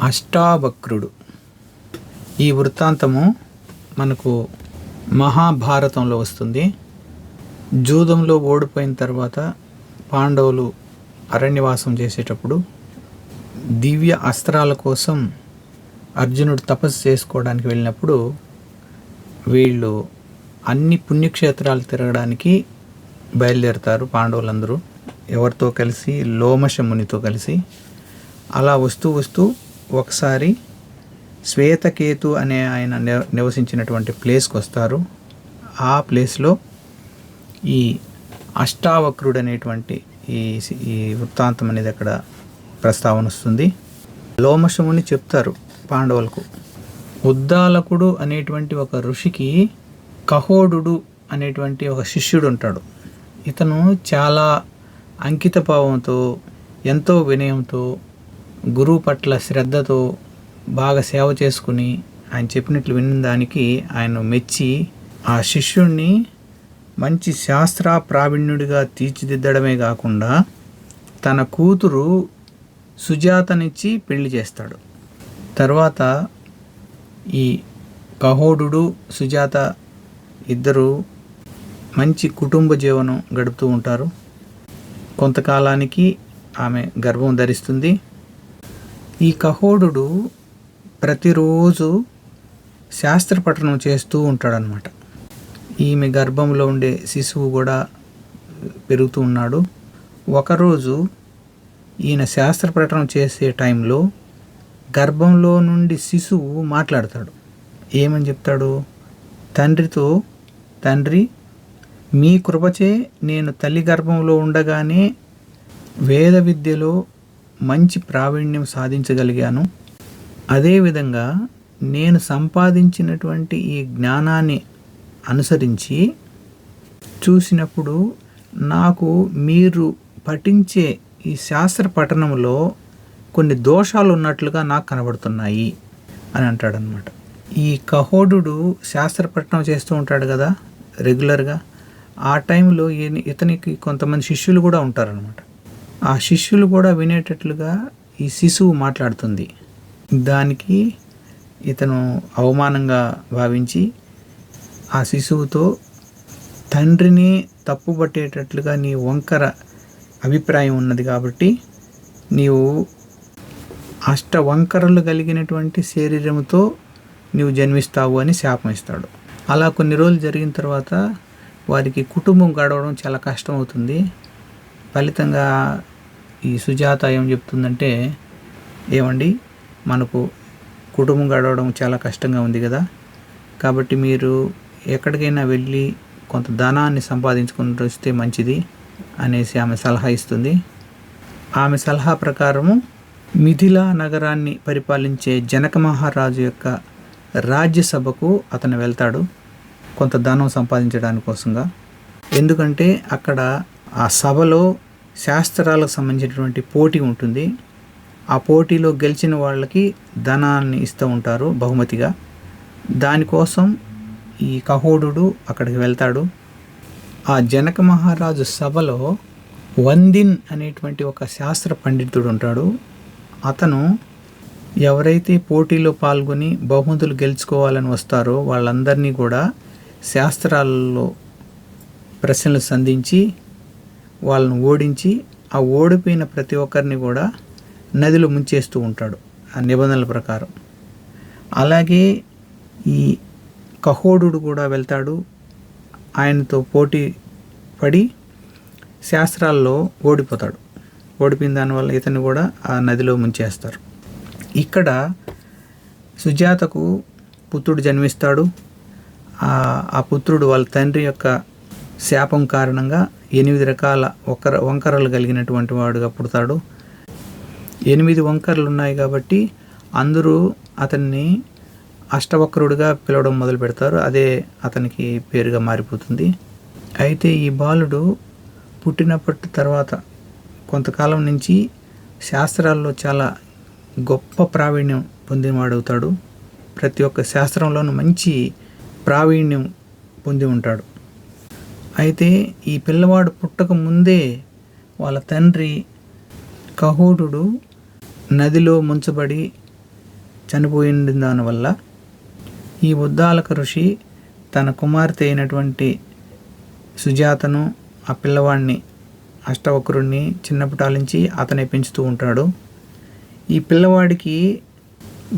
అష్టావక్రుడు. ఈ వృత్తాంతము మనకు మహాభారతంలో వస్తుంది. జూదంలో ఓడిపోయిన తర్వాత పాండవులు అరణ్యవాసం చేసేటప్పుడు దివ్య అస్త్రాల కోసం అర్జునుడు తపస్సు చేసుకోవడానికి వెళ్ళినప్పుడు వీళ్ళు అన్ని పుణ్యక్షేత్రాలు తిరగడానికి బయలుదేరుతారు పాండవులందరూ. ఎవరితో కలిసి? లోమశమునితో కలిసి. అలా వస్తూ వస్తూ ఒకసారి శ్వేతకేతు అనే ఆయన నివసించినటువంటి ప్లేస్కి వస్తారు ఆ ప్లేస్లో ఈ అష్టావక్రుడు అనేటువంటి ఈ ఈ వృత్తాంతం అనేది అక్కడ ప్రస్తావన వస్తుంది. లోమశముని చెప్తారు పాండవులకు ఉద్దాలకుడు అనేటువంటి ఒక ఋషికి కహోడు అనేటువంటి ఒక శిష్యుడు ఉంటాడు. ఇతను చాలా అంకితభావంతో ఎంతో వినయంతో గురువు పట్ల శ్రద్ధతో బాగా సేవ చేసుకుని ఆయన చెప్పినట్లు విన్న దానికి ఆయన మెచ్చి ఆ శిష్యుణ్ణి మంచి శాస్త్ర ప్రావీణ్యుడిగా తీర్చిదిద్దడమే కాకుండా తన కూతురు సుజాతనిచ్చి పెళ్ళి చేస్తాడు. తర్వాత ఈ కహోడు సుజాత ఇద్దరు మంచి కుటుంబ జీవనం గడుపుతూ ఉంటారు. కొంతకాలానికి ఆమె గర్భం ధరిస్తుంది. ఈ కహోడు ప్రతిరోజు శాస్త్ర పఠనం చేస్తూ ఉంటాడనమాట ఈమె గర్భంలో ఉండే శిశువు కూడా పెరుగుతూ ఉన్నాడు. ఒకరోజు ఈయన శాస్త్ర పఠనం చేసే టైంలో గర్భంలో నుండి శిశువు మాట్లాడతాడు. ఏమని చెప్తాడు? తండ్రితో తండ్రి మీ కృపచే నేను తల్లి గర్భంలో ఉండగానే వేద విద్యలో మంచి ప్రావీణ్యం సాధించగలిగాను. అదేవిధంగా నేను సంపాదించినటువంటి ఈ జ్ఞానాన్ని అనుసరించి చూసినప్పుడు నాకు మీరు పఠించే ఈ శాస్త్ర పఠనంలో కొన్ని దోషాలు ఉన్నట్లుగా నాకు కనబడుతున్నాయి అని అంటాడనమాట ఈ కహోడు శాస్త్ర పఠనం చేస్తూ ఉంటాడు కదా రెగ్యులర్గా ఆ టైంలో ఈయన- ఇతనికి కొంతమంది శిష్యులు కూడా ఉంటారనమాట ఆ శిష్యులు కూడా వినేటట్లుగా ఈ శిశువు మాట్లాడుతుంది. దానికి ఇతను అవమానంగా భావించి ఆ శిశువుతో తండ్రిని తప్పుబట్టేటట్లుగా నీ వంకర అభిప్రాయం ఉన్నది కాబట్టి నీవు అష్ట వంకరలు కలిగినటువంటి శరీరముతో నీవు జన్మిస్తావు అని శాపం ఇస్తాడు. అలా కొన్ని రోజులు జరిగిన తర్వాత వారికి కుటుంబం గడవడం చాలా కష్టం అవుతుంది ఫలితంగా ఈ సుజాత ఏం చెప్తుందంటే ఏమండి మనకు కుటుంబం గడవడం చాలా కష్టంగా ఉంది కదా. కాబట్టి మీరు ఎక్కడికైనా వెళ్ళి కొంత ధనాన్ని సంపాదించుకుని వస్తే మంచిది అనేసి ఆమె సలహా ఇస్తుంది. ఆమె సలహా ప్రకారము మిథిలా నగరాన్ని పరిపాలించే జనక మహారాజు యొక్క రాజ్యసభకు అతను వెళ్తాడు కొంత ధనం సంపాదించడానికి కోసంగా ఎందుకంటే అక్కడ ఆ సభలో శాస్త్రాలకు సంబంధించినటువంటి పోటీ ఉంటుంది. ఆ పోటీలో గెలిచిన వాళ్ళకి ధనాన్ని ఇస్తూ ఉంటారు బహుమతిగా. దానికోసం ఈ కహోడు అక్కడికి వెళ్తాడు. ఆ జనక మహారాజు సభలో వందిన్ అనేటువంటి ఒక శాస్త్ర పండితుడు ఉంటాడు. అతను ఎవరైతే పోటీలో పాల్గొని బహుమతులు గెలుచుకోవాలని వస్తారో వాళ్ళందరినీ కూడా శాస్త్రాలలో ప్రశ్నలు సంధించి వాళ్ళను ఓడించి ఆ ఓడిపోయిన ప్రతి ఒక్కరిని కూడా నదిలో ముంచేస్తూ ఉంటాడు ఆ నిబంధనల ప్రకారం. అలాగే ఈ కహోడు కూడా వెళ్తాడు. ఆయనతో పోటీ పడి శాస్త్రాల్లో ఓడిపోతాడు. ఓడిపోయిన దానివల్ల ఇతన్ని కూడా ఆ నదిలో ముంచేస్తారు. ఇక్కడ సుజాతకు పుత్రుడు జన్మిస్తాడు. ఆ పుత్రుడు వాళ్ళ తండ్రి యొక్క శాపం కారణంగా ఎనిమిది రకాల ఒకర వంకరలు కలిగినటువంటి వాడుగా పుడతాడు. ఎనిమిది వంకరలు ఉన్నాయి కాబట్టి అందరూ అతన్ని అష్టవక్రుడిగా పిలవడం మొదలు పెడతారు. అదే అతనికి పేరుగా మారిపోతుంది. అయితే ఈ బాలుడు పుట్టినప్పటి తర్వాత కొంతకాలం నుంచి శాస్త్రాల్లో చాలా గొప్ప ప్రావీణ్యం పొందినవాడవుతాడు. ప్రతి ఒక్క శాస్త్రంలోనూ మంచి ప్రావీణ్యం పొంది ఉంటాడు. అయితే ఈ పిల్లవాడు పుట్టక ముందే వాళ్ళ తండ్రి కహోటుడు నదిలో ముంచబడి చనిపోయిన దానివల్ల ఈ ఉద్దాలక ఋషి తన కుమార్తె అయినటువంటి సుజాతను ఆ పిల్లవాడిని అష్టవక్రుణ్ణి చిన్నప్పటాలించి అతనే పెంచుతూ ఉంటాడు. ఈ పిల్లవాడికి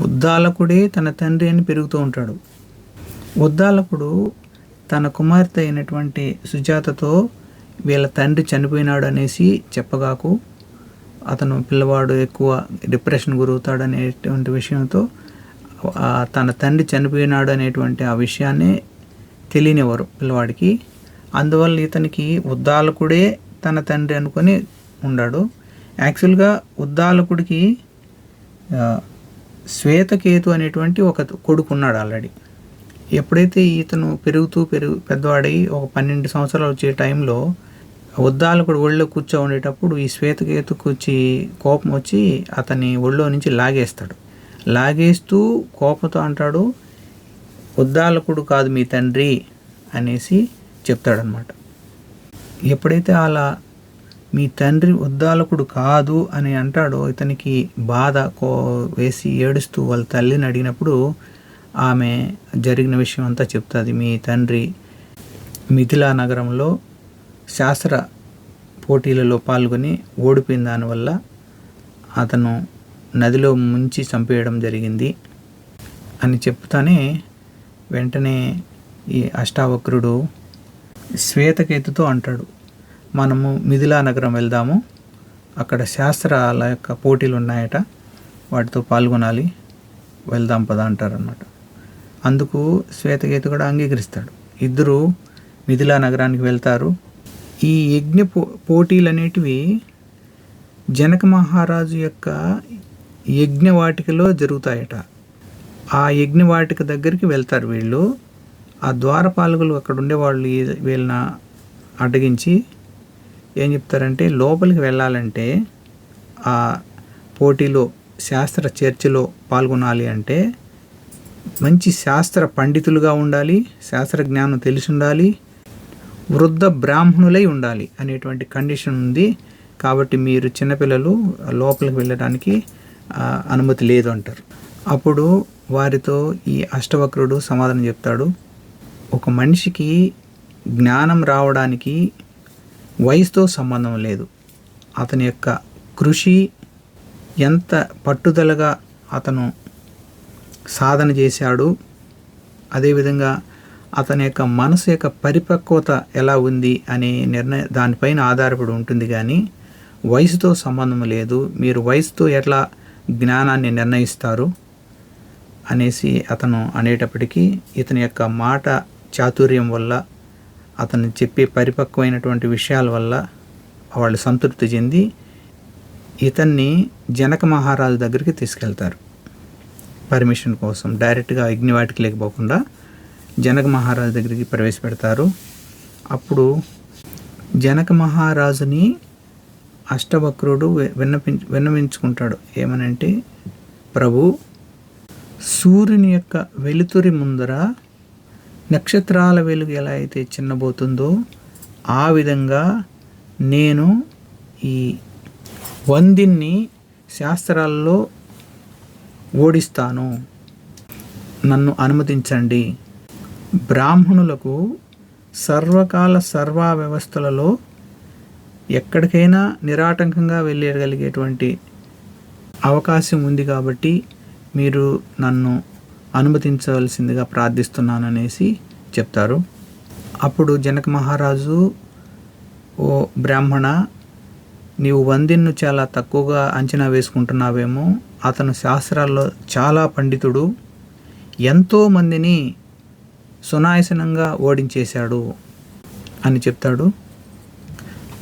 ఉద్దాలకుడే తన తండ్రి అని పెరుగుతూ ఉంటాడు. ఉద్దాలకుడు తన కుమార్తె అయినటువంటి సుజాతతో వీళ్ళ తండ్రి చనిపోయినాడు అనేసి చెప్పగాకు అతను పిల్లవాడు ఎక్కువ డిప్రెషన్ గురవుతాడు అనేటువంటి విషయంతో తన తండ్రి చనిపోయినాడు అనేటువంటి ఆ విషయాన్ని తెలియనివారు పిల్లవాడికి. అందువల్ల ఇతనికి ఉద్దాలకుడే తన తండ్రి అనుకొని ఉన్నాడు యాక్చువల్గా ఉద్దాలకుడికి శ్వేతకేతు అనేటువంటి ఒక కొడుకు ఉన్నాడు ఆల్రెడీ. ఎప్పుడైతే ఇతను పెరుగుతూ పెరుగు పెద్దవాడై ఒక పన్నెండు సంవత్సరాలు వచ్చే టైంలో ఉద్దాలకుడు ఒళ్ళో కూర్చో ఉండేటప్పుడు ఈ శ్వేతకేతుకు వచ్చి కోపం వచ్చి అతని ఒళ్ళో నుంచి లాగేస్తాడు. లాగేస్తూ కోపంతో అంటాడు ఉద్దాలకుడు కాదు మీ తండ్రి అనేసి చెప్తాడనమాట ఎప్పుడైతే అలా మీ తండ్రి ఉద్దాలకుడు కాదు అని అంటాడో ఇతనికి బాధ కో వేసి ఏడుస్తూ వాళ్ళ తల్లిని అడిగినప్పుడు ఆమె జరిగిన విషయం అంతా చెప్తుంది. మీ తండ్రి మిథిలా నగరంలో శాస్త్ర పోటీలలో పాల్గొని ఓడిపోయిన దానివల్ల అతను నదిలో ముంచి చంపేయడం జరిగింది అని చెప్తానే వెంటనే ఈ అష్టావక్రుడు శ్వేతకేతుతో అంటాడు మనము మిథిలా నగరం వెళ్దాము. అక్కడ శాస్త్రాల యొక్క పోటీలు ఉన్నాయట. వాటితో పాల్గొనాలి. వెళ్దాం పద అంటారనమాట అందుకు శ్వేతకేతు కూడా అంగీకరిస్తాడు. ఇద్దరు మిథిలా నగరానికి వెళ్తారు. ఈ యజ్ఞ పో పోటీలు అనేటివి జనక మహారాజు యొక్క యజ్ఞవాటికలో జరుగుతాయట. ఆ యజ్ఞవాటిక దగ్గరికి వెళ్తారు వీళ్ళు. ఆ ద్వారపాలకులు అక్కడ ఉండేవాళ్ళు వీళ్ళని అడ్డగించి ఏం చెప్తారంటే లోపలికి వెళ్ళాలంటే ఆ పోటీలో శాస్త్ర చర్చలో పాల్గొనాలి అంటే మంచి శాస్త్ర పండితులుగా ఉండాలి శాస్త్ర జ్ఞానం తెలిసి ఉండాలి వృద్ధ బ్రాహ్మణులై ఉండాలి అనేటువంటి కండిషన్ ఉంది. కాబట్టి మీరు చిన్నపిల్లలు లోపలికి వెళ్ళడానికి అనుమతి లేదు అంటారు. అప్పుడు వారితో ఈ అష్టవక్రుడు సమాధానం చెప్తాడు. ఒక మనిషికి జ్ఞానం రావడానికి వయసుతో సంబంధం లేదు. అతని యొక్క కృషి ఎంత పట్టుదలగా అతను సాధన చేశాడు. అదేవిధంగా అతని యొక్క మనసు యొక్క పరిపక్వత ఎలా ఉంది అనే నిర్ణయ దానిపైన ఆధారపడి ఉంటుంది కానీ వయసుతో సంబంధం లేదు. మీరు వయసుతో ఎట్లా జ్ఞానాన్ని నిర్ణయిస్తారు అనేసి అతను అనేటప్పటికీ ఇతని యొక్క మాట చాతుర్యం వల్ల అతను చెప్పే పరిపక్వమైనటువంటి విషయాల వల్ల వాళ్ళు సంతృప్తి చెంది ఇతన్ని జనక మహారాజు దగ్గరికి తీసుకెళ్తారు. పర్మిషన్ కోసం డైరెక్ట్గా అగ్నివాటికి లేకపోకుండా జనక మహారాజు దగ్గరికి ప్రవేశపెడతారు. అప్పుడు జనక మహారాజుని అష్టవక్రుడు వి- విన్నపి విన్నవించుకుంటాడు. ఏమనంటే ప్రభు సూర్యుని యొక్క వెలుతురి ముందర నక్షత్రాల వెలుగు ఎలా అయితే చిన్నబోతుందో ఆ విధంగా నేను ఈ వందిన్ని శాస్త్రాల్లో ఓడిస్తాను. నన్ను అనుమతించండి. బ్రాహ్మణులకు సర్వకాల సర్వా వ్యవస్థలలో ఎక్కడికైనా నిరాటంకంగా వెళ్ళగలిగేటువంటి అవకాశం ఉంది కాబట్టి మీరు నన్ను అనుమతించవలసిందిగా ప్రార్థిస్తున్నాననేసి చెప్తారు. అప్పుడు జనక మహారాజు ఓ బ్రాహ్మణ నీవు వందిన్ను చాలా తక్కువగా అంచనా వేసుకుంటున్నావేమో. అతను శాస్త్రాల్లో చాలా పండితుడు. ఎంతో మందిని సునాయసనంగా ఓడించేశాడు అని చెప్తాడు.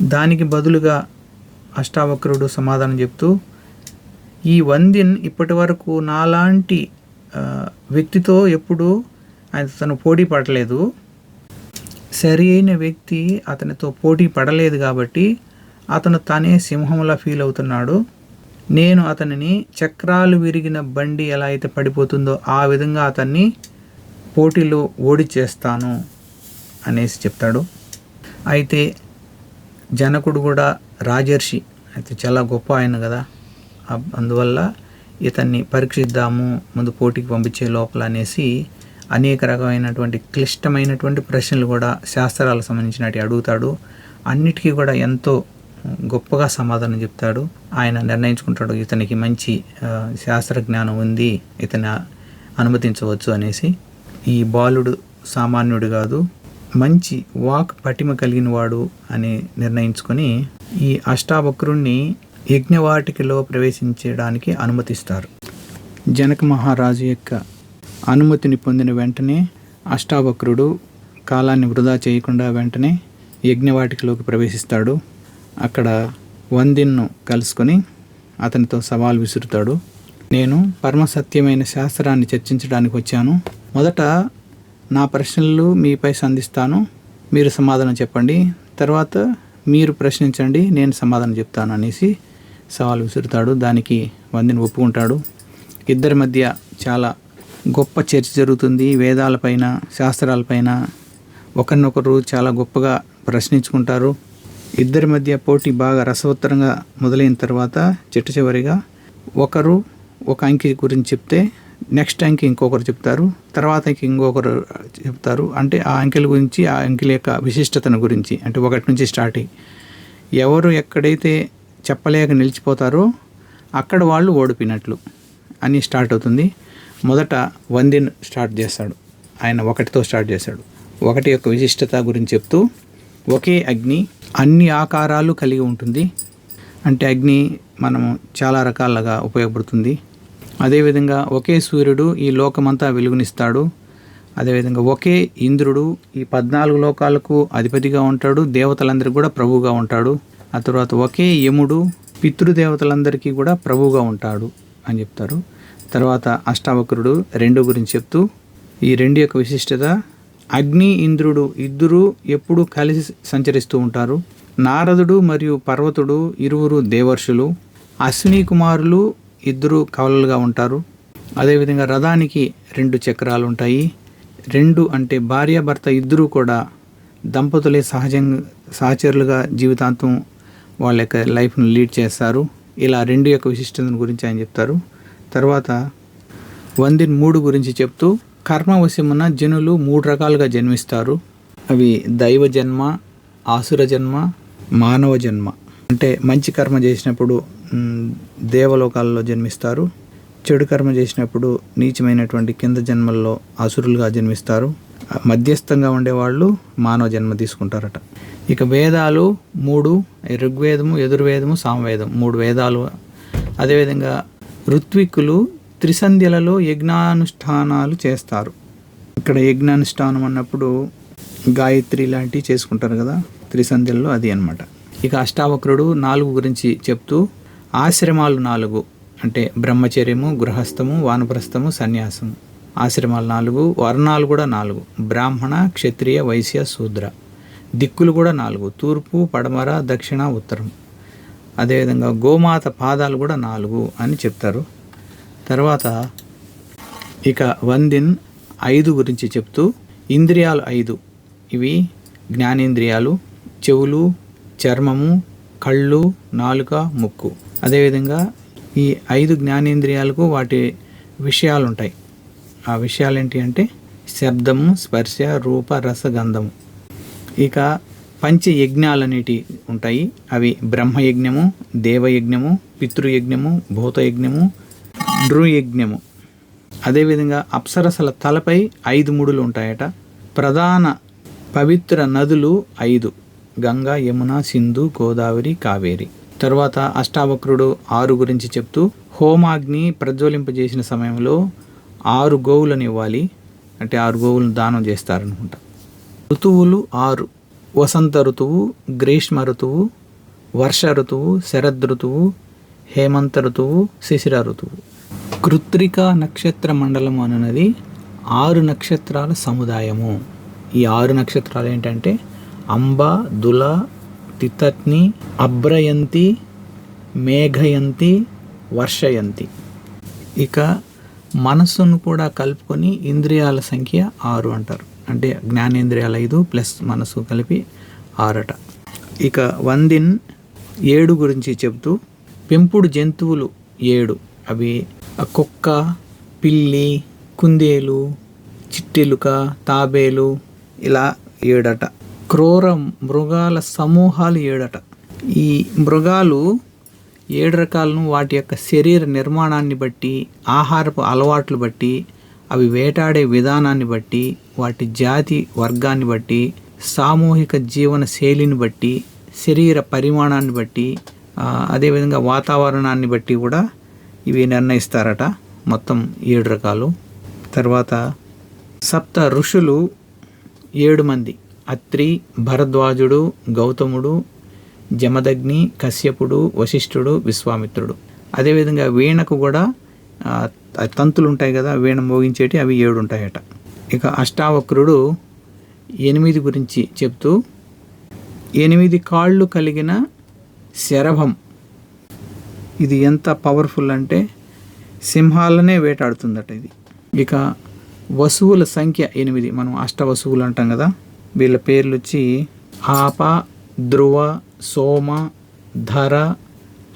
దానికి బదులుగా అష్టావక్రుడు సమాధానం చెప్తూ ఈ వందిన్ ఇప్పటి వరకు నాలాంటి వ్యక్తితో ఎప్పుడూ ఆయన తను పోటీ పడలేదు. సరి అయిన వ్యక్తి అతనితో పోటీ పడలేదు కాబట్టి అతను తనే సింహంలా ఫీల్ అవుతున్నాడు. నేను అతనిని చక్రాలు విరిగిన బండి ఎలా అయితే పడిపోతుందో ఆ విధంగా అతన్ని పోటీలో ఓడి చేస్తాను అనేసి చెప్తాడు. అయితే జనకుడు కూడా రాజర్షి అయితే చాలా గొప్ప ఆయన కదా. అందువల్ల ఇతన్ని పరీక్షిద్దాము ముందు పోటీకి పంపించే లోపల అనేసి అనేక రకమైనటువంటి క్లిష్టమైనటువంటి ప్రశ్నలు కూడా శాస్త్రాలకు సంబంధించినవి అడుగుతాడు. అన్నిటికీ కూడా ఎంతో గొప్పగా సమాధానం చెప్తాడు. ఆయన నిర్ణయించుకుంటాడు ఇతనికి మంచి శాస్త్ర జ్ఞానం ఉంది ఇతను అనుమతించవచ్చు అనేసి. ఈ బాలుడు సామాన్యుడు కాదు మంచి వాక్ పటిమ కలిగిన వాడు అని నిర్ణయించుకొని ఈ అష్టావక్రుణ్ణి యజ్ఞవాటికలో ప్రవేశించడానికి అనుమతిస్తారు. జనక మహారాజు యొక్క అనుమతిని పొందిన వెంటనే అష్టావక్రుడు కాలాన్ని వృధా చేయకుండా వెంటనే యజ్ఞవాటికలోకి ప్రవేశిస్తాడు. అక్కడ వందిన్ను కలుసుకొని అతనితో సవాల్ విసురుతాడు. నేను పరమసత్యమైన శాస్త్రాన్ని చర్చించడానికి వచ్చాను. మొదట నా ప్రశ్నలు మీపై సంధిస్తాను. మీరు సమాధానం చెప్పండి. తర్వాత మీరు ప్రశ్నించండి. నేను సమాధానం చెప్తాను అనేసి సవాల్ విసురుతాడు. దానికి వందిని ఒప్పుకుంటాడు. ఇద్దరి మధ్య చాలా గొప్ప చర్చ జరుగుతుంది. వేదాలపైన శాస్త్రాలపైన ఒకరినొకరు చాలా గొప్పగా ప్రశ్నించుకుంటారు. ఇద్దరి మధ్య పోటీ బాగా రసవత్తరంగా మొదలైన తర్వాత చిట్ట చివరిగా ఒకరు ఒక అంకి గురించి చెప్తే నెక్స్ట్ అంకి ఇంకొకరు చెప్తారు తర్వాత అంకి ఇంకొకరు చెప్తారు. అంటే ఆ అంకెల గురించి ఆ అంకెల యొక్క విశిష్టతను గురించి అంటే ఒకటి నుంచి స్టార్ట్ అయ్యి ఎవరు ఎక్కడైతే చెప్పలేక నిలిచిపోతారో అక్కడ వాళ్ళు ఓడిపోయినట్లు అని స్టార్ట్ అవుతుంది. మొదట వందిన్ స్టార్ట్ చేస్తాడు. ఆయన ఒకటితో స్టార్ట్ చేశాడు ఒకటి యొక్క విశిష్టత గురించి చెప్తూ ఒకే అగ్ని అన్ని ఆకారాలు కలిగి ఉంటుంది. అంటే అగ్ని మనము చాలా రకాలుగా ఉపయోగపడుతుంది. అదేవిధంగా ఒకే సూర్యుడు ఈ లోకమంతా వెలుగునిస్తాడు. అదేవిధంగా ఒకే ఇంద్రుడు ఈ పద్నాలుగు లోకాలకు అధిపతిగా ఉంటాడు. దేవతలందరికీ కూడా ప్రభువుగా ఉంటాడు. ఆ తర్వాత ఒకే యముడు పితృదేవతలందరికీ కూడా ప్రభువుగా ఉంటాడు అని చెప్తారు. తర్వాత అష్టావక్రుడు రెండు గురించి చెప్తూ ఈ రెండు యొక్క విశిష్టత అగ్ని ఇంద్రుడు ఇద్దరూ ఎప్పుడు కలిసి సంచరిస్తూ ఉంటారు. నారదుడు మరియు పర్వతుడు ఇరువురు దేవర్షులు అశ్విని కుమారులు ఇద్దరు కవలలుగా ఉంటారు. అదేవిధంగా రథానికి రెండు చక్రాలు ఉంటాయి రెండు అంటే భార్యాభర్త ఇద్దరూ కూడా దంపతులే సహజంగా సహచరులుగా జీవితాంతం వాళ్ళ యొక్క లైఫ్ను లీడ్ చేస్తారు. ఇలా రెండు యొక్క విశిష్టతను గురించి ఆయన చెప్తారు. తర్వాత వందిన్ మూడు గురించి చెప్తూ కర్మవశమున జనులు మూడు రకాలుగా జన్మిస్తారు. అవి దైవ జన్మ ఆసుర జన్మ మానవ జన్మ. అంటే మంచి కర్మ చేసినప్పుడు దేవలోకాల్లో జన్మిస్తారు. చెడు కర్మ చేసినప్పుడు నీచమైనటువంటి కింద జన్మల్లో అసురులుగా జన్మిస్తారు. మధ్యస్థంగా ఉండేవాళ్ళు మానవ జన్మ తీసుకుంటారట. ఇక వేదాలు మూడు ఋగ్వేదము ఎదుర్వేదము సామవేదం మూడు వేదాలు. అదేవిధంగా ఋత్విక్కులు త్రిసంధ్యలలో యజ్ఞానుష్ఠానాలు చేస్తారు. ఇక్కడ యజ్ఞానుష్ఠానం అన్నప్పుడు గాయత్రి లాంటివి చేసుకుంటారు కదా త్రిసంధ్యల్లో అది అన్నమాట. ఇక అష్టావక్రుడు నాలుగు గురించి చెప్తూ ఆశ్రమాలు నాలుగు అంటే బ్రహ్మచర్యము గృహస్థము వానప్రస్థము సన్యాసము. ఆశ్రమాలు నాలుగు వర్ణాలు కూడా నాలుగు బ్రాహ్మణ క్షత్రియ వైశ్య శూద్ర. దిక్కులు కూడా నాలుగు తూర్పు పడమర దక్షిణ ఉత్తరం. అదేవిధంగా గోమాత పాదాలు కూడా నాలుగు అని చెప్తారు. తర్వాత ఇక వందిన్ ఐదు గురించి చెప్తూ ఇంద్రియాలు ఐదు. ఇవి జ్ఞానేంద్రియాలు చెవులు చర్మము కళ్ళు నాలుక ముక్కు. అదేవిధంగా ఈ ఐదు జ్ఞానేంద్రియాలకు వాటి విషయాలు ఉంటాయి ఆ విషయాలు ఏంటి అంటే శబ్దము స్పర్శ రూప రసగంధము ఇక పంచ యజ్ఞాలు అనేటివి ఉంటాయి. అవి బ్రహ్మయజ్ఞము దేవయజ్ఞము పితృయజ్ఞము భూతయజ్ఞము నృయజ్ఞము అదేవిధంగా అప్సరసల తలపై ఐదు ముడులు ఉంటాయట ప్రధాన పవిత్ర నదులు ఐదు. గంగా యమున సింధు గోదావరి కావేరి. తరువాత అష్టావక్రుడు ఆరు గురించి చెప్తూ హోమాగ్ని ప్రజ్వలింపజేసిన సమయంలో ఆరు గోవులను ఇవ్వాలి అంటే ఆరు గోవులను దానం చేస్తారనుకుంటా. ఋతువులు ఆరు. వసంత ఋతువు గ్రీష్మ ఋతువు వర్ష ఋతువు శరద్ ఋతువు హేమంత ఋతువు శిశిర ఋతువు. కృత్రిక నక్షత్ర మండలం అనున్నది ఆరు నక్షత్రాల సముదాయము. ఈ ఆరు నక్షత్రాలు ఏంటంటే అంబ దుల తితత్ని అభ్రయంతి మేఘయంతి వర్షయంతి. ఇక మనస్సును కూడా కలుపుకొని ఇంద్రియాల సంఖ్య ఆరు అంటారు. అంటే జ్ఞానేంద్రియాలు ఐదు ప్లస్ మనసు కలిపి ఆరట. ఇక వందిన్ ఏడు గురించి చెబుతూ పెంపుడు జంతువులు ఏడు. అవి కుక్క పిల్లి కుందేలు చిట్టెలుక తాబేలు ఇలా ఏడట. క్రూర మృగాల సమూహాలు ఏడట. ఈ మృగాలు ఏడు రకాలను వాటి యొక్క శరీర నిర్మాణాన్ని బట్టి ఆహారపు అలవాట్లు బట్టి అవి వేటాడే విధానాన్ని బట్టి వాటి జాతి వర్గాన్ని బట్టి సామూహిక జీవన శైలిని బట్టి శరీర పరిమాణాన్ని బట్టి అదేవిధంగా వాతావరణాన్ని బట్టి కూడా ఇవి నిర్ణయిస్తారట మొత్తం ఏడు రకాలు. తర్వాత సప్త ఋషులు ఏడు మంది. అత్రి భరద్వాజుడు గౌతముడు జమదగ్ని కశ్యపుడు వశిష్ఠుడు విశ్వామిత్రుడు. అదేవిధంగా వీణకు కూడా తంతులు ఉంటాయి కదా వీణ మోగించేటి అవి ఏడు ఉంటాయట. ఇక అష్టావక్రుడు ఎనిమిది గురించి చెప్తూ ఎనిమిది కాళ్ళు కలిగిన శరభం ఇది ఎంత పవర్ఫుల్ అంటే సింహాలనే వేటాడుతుందట ఇది. ఇక వసువుల సంఖ్య ఎనిమిది. మనం అష్ట వసువులు అంటాం కదా వీళ్ళ పేర్లు వచ్చి ఆప ధ్రువ సోమ ధర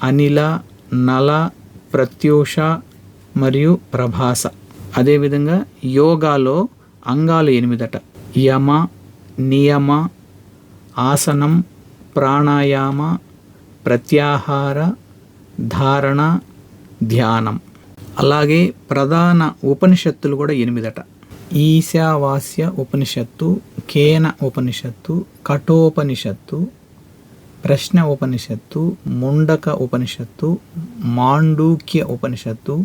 అనిల నల ప్రత్యూష మరియు ప్రభాస. అదేవిధంగా యోగాలో అంగాలు ఎనిమిదట. యమ నియమ ఆసనం ప్రాణాయామ ప్రత్యాహార ధారణ ధ్యానం. అలాగే ప్రధాన ఉపనిషత్తులు కూడా ఎనిమిదట. ఈశావాస్య ఉపనిషత్తు కేన ఉపనిషత్తు కఠోపనిషత్తు ప్రశ్న ఉపనిషత్తు ముండక ఉపనిషత్తు మాండూక్య ఉపనిషత్తు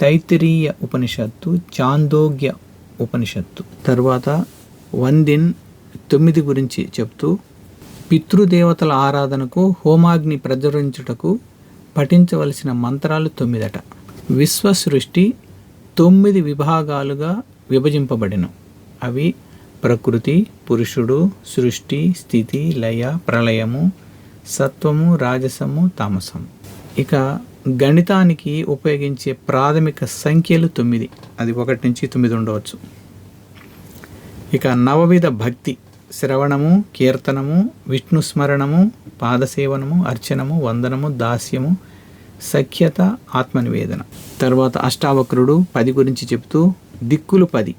తైత్తిరీయ ఉపనిషత్తు చాందోగ్య ఉపనిషత్తు. తర్వాత వందిన్ తొమ్మిది గురించి చెప్తూ పితృదేవతల ఆరాధనకు హోమాగ్ని ప్రజ్వరించుటకు పఠించవలసిన మంత్రాలు తొమ్మిదట. విశ్వ సృష్టి తొమ్మిది విభాగాలుగా విభజింపబడిన. అవి ప్రకృతి పురుషుడు సృష్టి స్థితి లయ ప్రళయము సత్వము రాజసము తామసము. ఇక గణితానికి ఉపయోగించే ప్రాథమిక సంఖ్యలు తొమ్మిది. అది ఒకటి నుంచి తొమ్మిది ఉండవచ్చు. ఇక నవవిధ భక్తి. శ్రవణము కీర్తనము విష్ణు స్మరణము పాదసేవనము అర్చనము వందనము దాస్యము సఖ్యత ఆత్మనివేదన. తర్వాత అష్టావక్రుడు పది గురించి చెప్తూ దిక్కులు పది.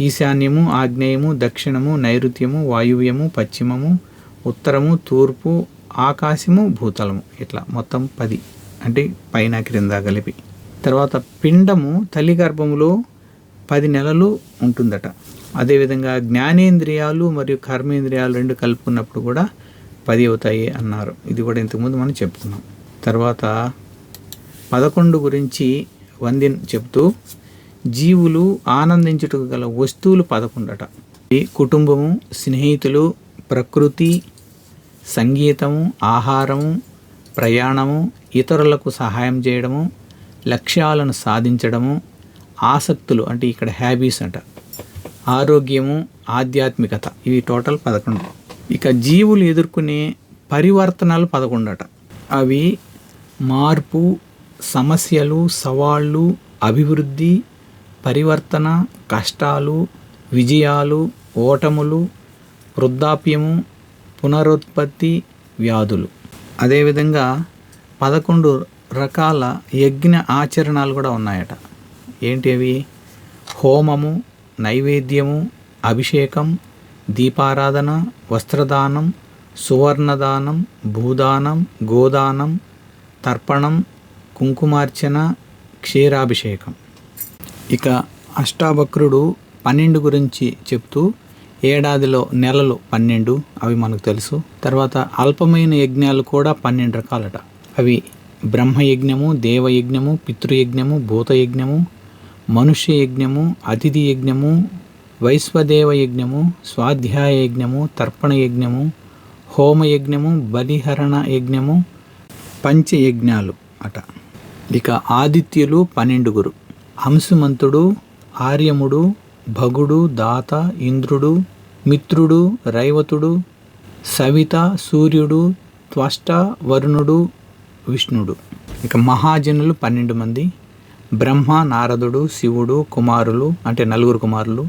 ఈశాన్యము ఆగ్నేయము దక్షిణము నైరుత్యము వాయువ్యము పశ్చిమము ఉత్తరము తూర్పు ఆకాశము భూతలము. ఇట్లా మొత్తం పది. అంటే పైన క్రింద కలిపి. తర్వాత పిండము తల్లి గర్భములో పది నెలలు ఉంటుందట. అదేవిధంగా జ్ఞానేంద్రియాలు మరియు కర్మేంద్రియాలు రెండు కలుపుకున్నప్పుడు కూడా పది అవుతాయి అన్నారు. ఇది కూడా ఇంతకుముందు మనం చెప్తున్నాం తర్వాత పదకొండు గురించి వందిన్ చెప్తూ జీవులు ఆనందించుటకు గల వస్తువులు పదకొండట. ఈ కుటుంబము స్నేహితులు ప్రకృతి సంగీతము ఆహారము ప్రయాణము ఇతరులకు సహాయం చేయడము లక్ష్యాలను సాధించడము ఆసక్తులు అంటే ఇక్కడ హ్యాబీస్ అంట. ఆరోగ్యము ఆధ్యాత్మికత. ఇవి టోటల్ పదకొండు. ఇక జీవులు ఎదుర్కొనే పరివర్తనాలు పదకొండట. అవి మార్పు సమస్యలు సవాళ్ళు అభివృద్ధి పరివర్తన కష్టాలు విజయాలు ఓటములు వృద్ధాప్యము పునరుత్పత్తి వ్యాధులు. అదేవిధంగా పదకొండు రకాల యజ్ఞ ఆచరణలు కూడా ఉన్నాయట. ఏంటి అవి? హోమము నైవేద్యము అభిషేకం దీపారాధన వస్త్రదానం సువర్ణదానం భూదానం గోదానం తర్పణం కుంకుమార్చన క్షీరాభిషేకం. ఇక అష్టావక్రుడు పన్నెండు గురించి చెప్తూ ఏడాదిలో నెలలు పన్నెండు అవి మనకు తెలుసు. తర్వాత అల్పమైన యజ్ఞాలు కూడా పన్నెండు రకాలట. అవి బ్రహ్మయజ్ఞము దేవయజ్ఞము పితృయజ్ఞము భూతయజ్ఞము మనుష్య యజ్ఞము అతిథి యజ్ఞము వైశ్వదేవ యజ్ఞము స్వాధ్యాయ యజ్ఞము తర్పణ యజ్ఞము హోమయజ్ఞము బలిహరణ యజ్ఞము పంచయజ్ఞాలు అట. ఇక ఆదిత్యులు పన్నెండుగురు. హంసుమంతుడు ఆర్యముడు భగుడు దాత ఇంద్రుడు మిత్రుడు రైవతుడు సవిత సూర్యుడు త్వష్ట వరుణుడు విష్ణుడు. ఇక మహాజనులు పన్నెండు మంది. బ్రహ్మ నారదుడు శివుడు కుమారులు అంటే నలుగురు కుమారులు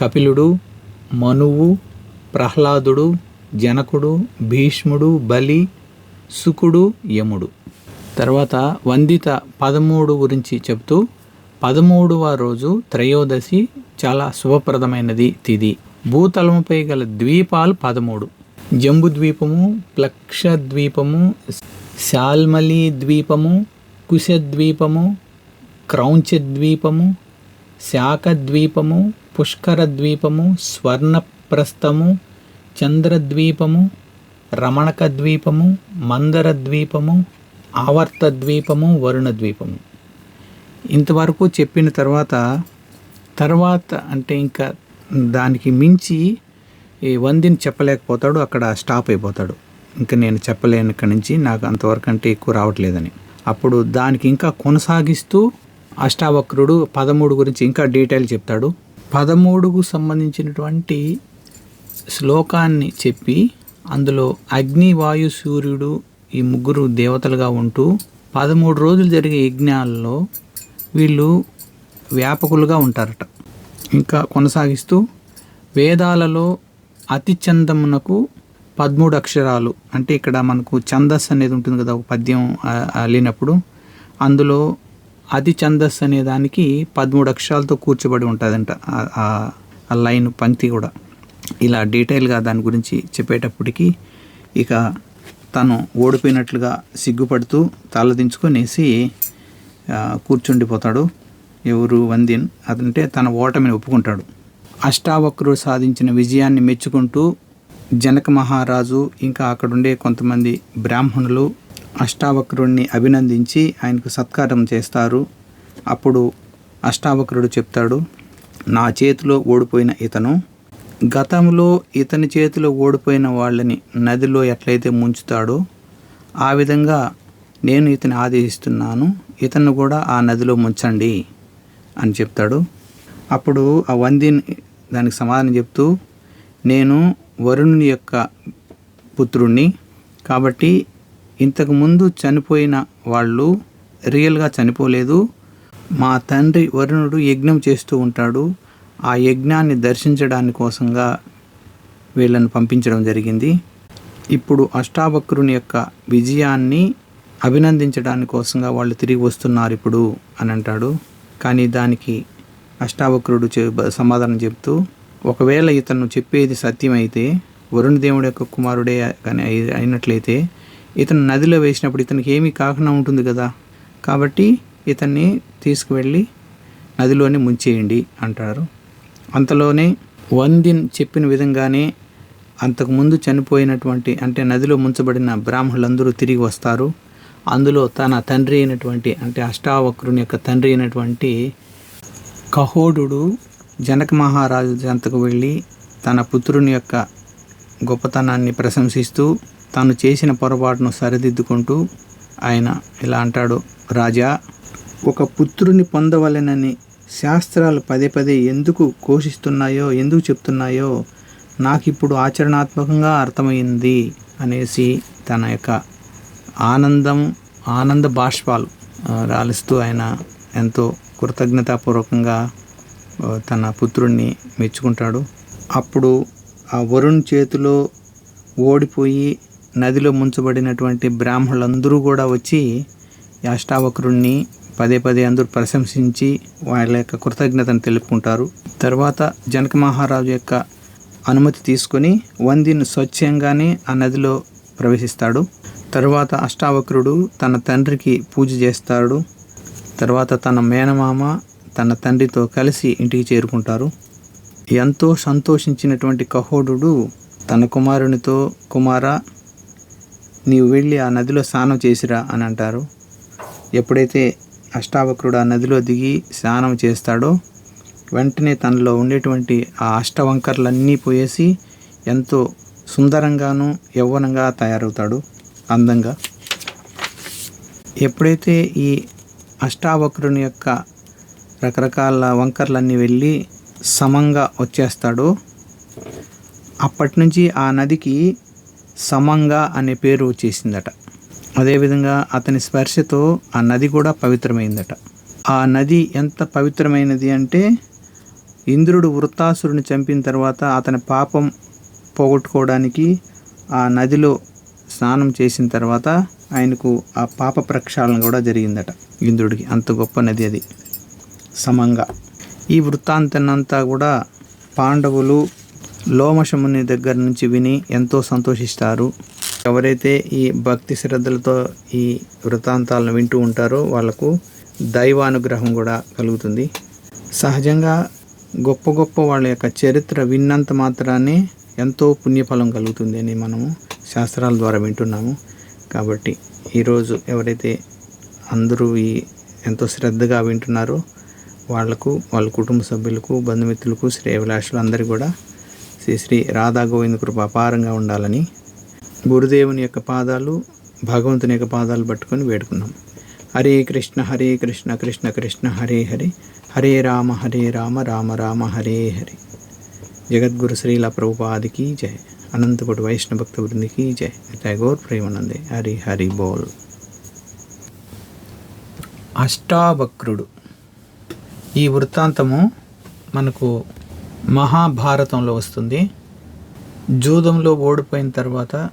కపిలుడు మనువు ప్రహ్లాదుడు జనకుడు భీష్ముడు బలి సుకుడు యముడు. తర్వాత వందిత పదమూడు గురించి చెప్తూ పదమూడవ రోజు త్రయోదశి చాలా శుభప్రదమైనది తిది. భూతలముపై గల ద్వీపాలు పదమూడు. జంబు ద్వీపము ప్లక్ష ద్వీపము శాల్మలి ద్వీపము కుశద్వీపము క్రౌంచ ద్వీపము శాఖ ద్వీపము పుష్కర ద్వీపము స్వర్ణప్రస్థము చంద్రద్వీపము రమణక ద్వీపము మందర ద్వీపము ఆవర్త ద్వీపము వరుణ ద్వీపము ఇంతవరకు చెప్పిన తర్వాత తర్వాత అంటే ఇంకా దానికి మించి ఈ వందిని చెప్పలేకపోతాడు అక్కడ స్టాప్ అయిపోతాడు. ఇంకా నేను చెప్పలేను ఇక్కడి నుంచి నాకు అంతవరకు అంటే ఎక్కువ రావట్లేదని. అప్పుడు దానికి ఇంకా కొనసాగిస్తూ అష్టావక్రుడు పదమూడు గురించి ఇంకా డీటెయిల్ చెప్తాడు. పదమూడుకు సంబంధించినటువంటి శ్లోకాన్ని చెప్పి అందులో అగ్ని వాయు సూర్యుడు ఈ ముగ్గురు దేవతలుగా ఉంటూ పదమూడు రోజులు జరిగే యజ్ఞాల్లో వీళ్ళు వ్యాపకులుగా ఉంటారట. ఇంకా కొనసాగిస్తూ వేదాలలో అతి చందమునకు పదమూడు అక్షరాలు. అంటే ఇక్కడ మనకు ఛందస్ అనేది ఉంటుంది కదా ఒక పద్యం అల్లినప్పుడు అందులో అతి ఛందస్ అనే దానికి పదమూడు అక్షరాలతో కూర్చోబడి ఉంటుందంట. ఆ- లైన్ పంక్తి కూడా. ఇలా డీటెయిల్గా దాని గురించి చెప్పేటప్పటికి ఇక తను ఓడిపోయినట్లుగా సిగ్గుపడుతూ తలదించుకొనేసి కూర్చుండిపోతాడు. ఎవరు వందిన్ అదంటే తన ఓటమిని ఒప్పుకుంటాడు. అష్టావక్రుడు సాధించిన విజయాన్ని మెచ్చుకుంటూ జనక మహారాజు ఇంకా అక్కడుండే కొంతమంది బ్రాహ్మణులు అష్టావక్రుడిని అభినందించి ఆయనకు సత్కారం చేస్తారు. అప్పుడు అష్టావక్రుడు చెప్తాడు నా చేతిలో ఓడిపోయిన ఇతను గతంలో ఇతని చేతిలో ఓడిపోయిన వాళ్ళని నదిలో ఎట్లయితే ముంచుతాడో ఆ విధంగా నేను ఇతని ఆదేశిస్తున్నాను ఇతను కూడా ఆ నదిలో ముంచండి అని చెప్తాడు. అప్పుడు ఆ వందిన్ దానికి సమాధానం చెప్తూ నేను వరుణుని యొక్క పుత్రుణ్ణి కాబట్టి ఇంతకుముందు చనిపోయిన వాళ్ళు రియల్గా చనిపోలేదు. మా తండ్రి వరుణుడు యజ్ఞం చేస్తూ ఉంటాడు. ఆ యజ్ఞాన్ని దర్శించడాని కోసంగా వీళ్ళను పంపించడం జరిగింది. ఇప్పుడు అష్టావక్రుని యొక్క విజయాన్ని అభినందించడాని కోసంగా వాళ్ళు తిరిగి వస్తున్నారు ఇప్పుడు అని అంటాడు. కానీ దానికి అష్టావక్రుడు సమాధానం చెప్తూ ఒకవేళ ఇతను చెప్పేది సత్యమైతే వరుణ దేవుడి యొక్క కుమారుడే కానీ అయినట్లయితే ఇతను నదిలో వేసినప్పుడు ఇతనికి ఏమీ కాకుండా ఉంటుంది కదా. కాబట్టి ఇతన్ని తీసుకువెళ్ళి నదిలోనే ముంచేయండి అంటారు. అంతలోనే వందిన్ చెప్పిన విధంగానే అంతకుముందు చనిపోయినటువంటి అంటే నదిలో ముంచబడిన బ్రాహ్మణులందరూ తిరిగి వస్తారు. అందులో తన తండ్రి అయినటువంటి అంటే అష్టావక్రుని యొక్క తండ్రి అయినటువంటి కహోడు జనక మహారాజు జంతకు వెళ్ళి తన పుత్రుని యొక్క గొప్పతనాన్ని ప్రశంసిస్తూ తాను చేసిన పొరపాటును సరిదిద్దుకుంటూ ఆయన ఇలా అంటాడు రాజా ఒక పుత్రుని పొందవలెనని శాస్త్రాలు పదే పదే ఎందుకు ఘోషిస్తున్నాయో ఎందుకు చెప్తున్నాయో నాకు ఇప్పుడు ఆచరణాత్మకంగా అర్థమైంది అనేసి తన యొక్క ఆనందం ఆనంద బాష్పాలు రాలిస్తూ ఆయన ఎంతో కృతజ్ఞతాపూర్వకంగా తన పుత్రుణ్ణి మెచ్చుకుంటాడు. అప్పుడు ఆ వరుణ్ చేతిలో ఓడిపోయి నదిలో ముంచబడినటువంటి బ్రాహ్మణులందరూ కూడా వచ్చి ఈ అష్టావక్రుణ్ణి పదే పదే అందరూ ప్రశంసించి వాళ్ళ యొక్క కృతజ్ఞతను తెలుపుకుంటారు. తర్వాత జనక మహారాజు యొక్క అనుమతి తీసుకొని వందిని స్వచ్ఛంగానే ఆ నదిలో ప్రవేశిస్తాడు. తర్వాత అష్టావక్రుడు తన తండ్రికి పూజ చేస్తాడు. తర్వాత తన మేనమామ తన తండ్రితో కలిసి ఇంటికి చేరుకుంటారు. ఎంతో సంతోషించినటువంటి కహోడు తన కుమారునితో కుమార నీవు వెళ్ళి ఆ నదిలో స్నానం చేసిరా అని అంటారు. ఎప్పుడైతే అష్టావక్రుడు ఆ నదిలో దిగి స్నానం చేస్తాడో వెంటనే తనలో ఉండేటువంటి ఆ అష్టవంకర్లన్నీ పోయేసి ఎంతో సుందరంగాను యవ్వనంగా తయారవుతాడు అందంగా. ఎప్పుడైతే ఈ అష్టావక్రుని యొక్క రకరకాల వంకర్లన్నీ వెళ్ళి సమంగా వచ్చేస్తాడో అప్పటి నుంచి ఆ నదికి సమంగా అనే పేరు వచ్చేసిందట అదేవిధంగా అతని స్పర్శతో ఆ నది కూడా పవిత్రమైందట. ఆ నది ఎంత పవిత్రమైనది అంటే ఇంద్రుడు వృత్తాసురుని చంపిన తర్వాత అతని పాపం పోగొట్టుకోవడానికి ఆ నదిలో స్నానం చేసిన తర్వాత ఆయనకు ఆ పాప ప్రక్షాళన కూడా జరిగిందట. ఇంద్రుడికి అంత గొప్ప నది అది. సమంగా. ఈ వృత్తాంతనంతా కూడా పాండవులు లోమశముని దగ్గర నుంచి విని ఎంతో సంతోషిస్తారు. ఎవరైతే ఈ భక్తి శ్రద్ధలతో ఈ వృత్తాంతాలను వింటూ ఉంటారో వాళ్ళకు దైవానుగ్రహం కూడా కలుగుతుంది. సహజంగా గొప్ప గొప్ప వాళ్ళ యొక్క చరిత్ర విన్నంత మాత్రానే ఎంతో పుణ్యఫలం కలుగుతుంది అని మనము శాస్త్రాల ద్వారా వింటున్నాము. కాబట్టి ఈరోజు ఎవరైతే అందరూ ఈ ఎంతో శ్రద్ధగా వింటున్నారో వాళ్ళకు వాళ్ళ కుటుంబ సభ్యులకు బంధుమిత్రులకు శ్రేయభిలాషులు అందరికీ కూడా శ్రీ శ్రీ రాధా గోవింద కృప అపారంగా ఉండాలని గురుదేవుని యొక్క పాదాలు భగవంతుని యొక్క పాదాలు పట్టుకొని వేడుకున్నాం. హరే కృష్ణ హరే కృష్ణ కృష్ణ కృష్ణ హరే హరే. హరే రామ హరే రామ రామ రామ హరే హరే. జగద్గురు శ్రీల ప్రభుపాదికి జయ అనంతపుడు వైష్ణవ భక్త వృందికి జయ టైగోర్ ప్రేమానందే. హరి హరి బోల్. అష్టావక్రుడు. ఈ వృత్తాంతము మనకు మహాభారతంలో వస్తుంది. జూదంలో ఓడిపోయిన తర్వాత